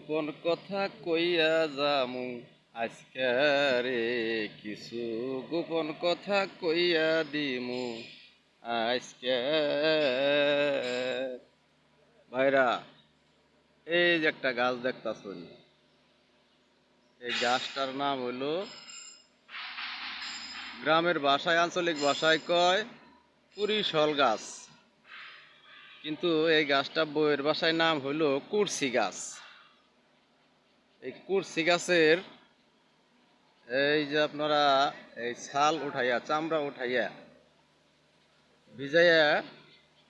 গোপন কথা কইয়া যামু। আজকে রে কিছু গোপন কথা কইয়া দিমু। আজকে ভাইরা, এই যে একটা গাছ দেখতাছুন। এই গাছটার নাম হলো গ্রামের ভাষায়, আঞ্চলিক ভাষায় কয় পুরিশল গাছ। কিন্তু এই গাছটা বইয়ের ভাষায় নাম হলো কুরসি গাছ। এই কুরসি গাছের এই যে আপনারা এই ছাল উঠাইয়া, চামড়া উঠাইয়া ভিজাইয়া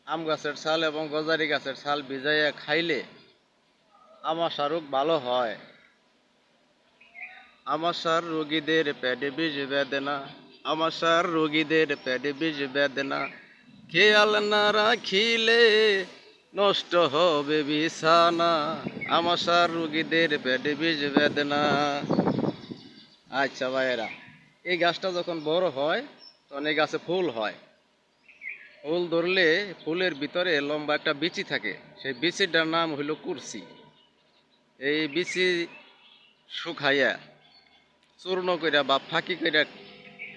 আম গাছের ছাল এবং গজারি গাছের ছাল ভিজাইয়া খাইলে আমাশা রোগ ভালো হয়। আমাশার রোগীদের পেটে বীজ বেদনা আমাশার রোগীদের পেটে বীজ বেদনা খেয়াল না রাখিলে নষ্ট হবে বিছানা। আমাশার রোগীদের পেটে বীজ বেদনা। আচ্ছা ভাইয়েরা, এই গাছটা যখন বড় হয়, তখন এই গাছে ফুল হয়। ফুল ধরলে ফুলের ভিতরে লম্বা একটা বিচি থাকে। সেই বিচিটার নাম হইল কুরসি। এই বিচি শুকাইয়া চূর্ণ কইরা বা ফাঁকি কইরা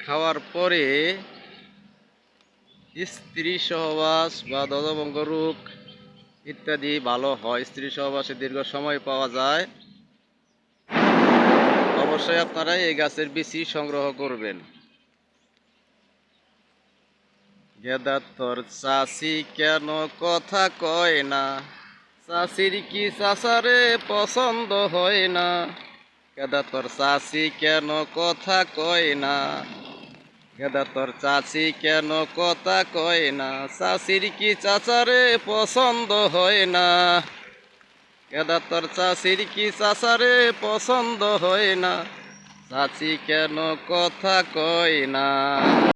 খাওয়ার পরে স্ত্রী সহবাস বা দদভঙ্গ রোগ ইত্যাদি ভালো হয়। স্ত্রী সহবাসে দীর্ঘ সময় পাওয়া যায়। অবশ্যই আপনারা এই গাছের বিচি সংগ্রহ করবেন। গেদা তোর চাষি কেন কথা কয় না? চাষির কি চাষারে পছন্দ হয় না? গেদা তোর চাষি কেন কথা কয় না? গেদা তোর চাচি কেন কথা কয় না? চাষির কি চাচারে পছন্দ হয় না? গেদা তোর চাষির কি চাচারে পছন্দ হয় না? চাচি কেন কথা কয় না?